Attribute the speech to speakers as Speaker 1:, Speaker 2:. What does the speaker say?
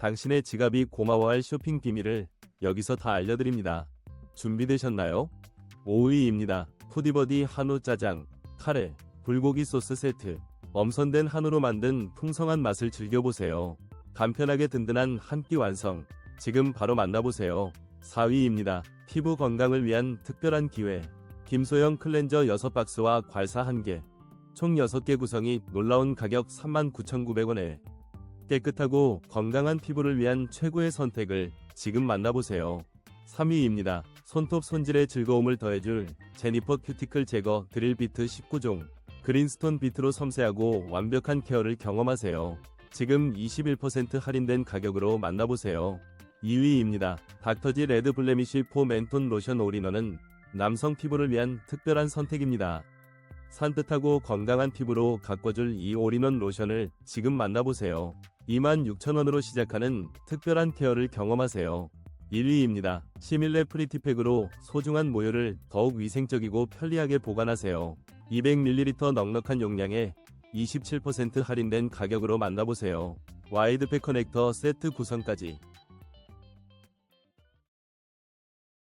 Speaker 1: 당신의 지갑이 고마워할 쇼핑 비밀을 여기서 다 알려드립니다. 준비되셨나요? 5위입니다. 푸디버디 한우 짜장, 카레, 불고기 소스 세트. 엄선된 한우로 만든 풍성한 맛을 즐겨보세요. 간편하게 든든한 한 끼 완성. 지금 바로 만나보세요. 4위입니다. 피부 건강을 위한 특별한 기회. 김소영 클렌저 6박스와 괄사 1개. 총 6개 구성이 놀라운 가격 39,900원에 깨끗하고 건강한 피부를 위한 최고의 선택을 지금 만나보세요. 3위입니다. 손톱 손질의 즐거움을 더해줄 제니퍼 큐티클 제거 드릴 비트 19종. 그린스톤 비트로 섬세하고 완벽한 케어를 경험하세요. 지금 21% 할인된 가격으로 만나보세요. 2위입니다. 닥터지 레드 블레미쉬 포 맨톤 로션 올인원은 남성 피부를 위한 특별한 선택입니다. 산뜻하고 건강한 피부로 가꿔줄 이 올인원 로션을 지금 만나보세요. 26,000원으로 시작하는 특별한 케어를 경험하세요. 1위입니다. 시밀레 프리티팩으로 소중한 모유를 더욱 위생적이고 편리하게 보관하세요. 200ml 넉넉한 용량에 27% 할인된 가격으로 만나보세요. 와이드팩 커넥터 세트 구성까지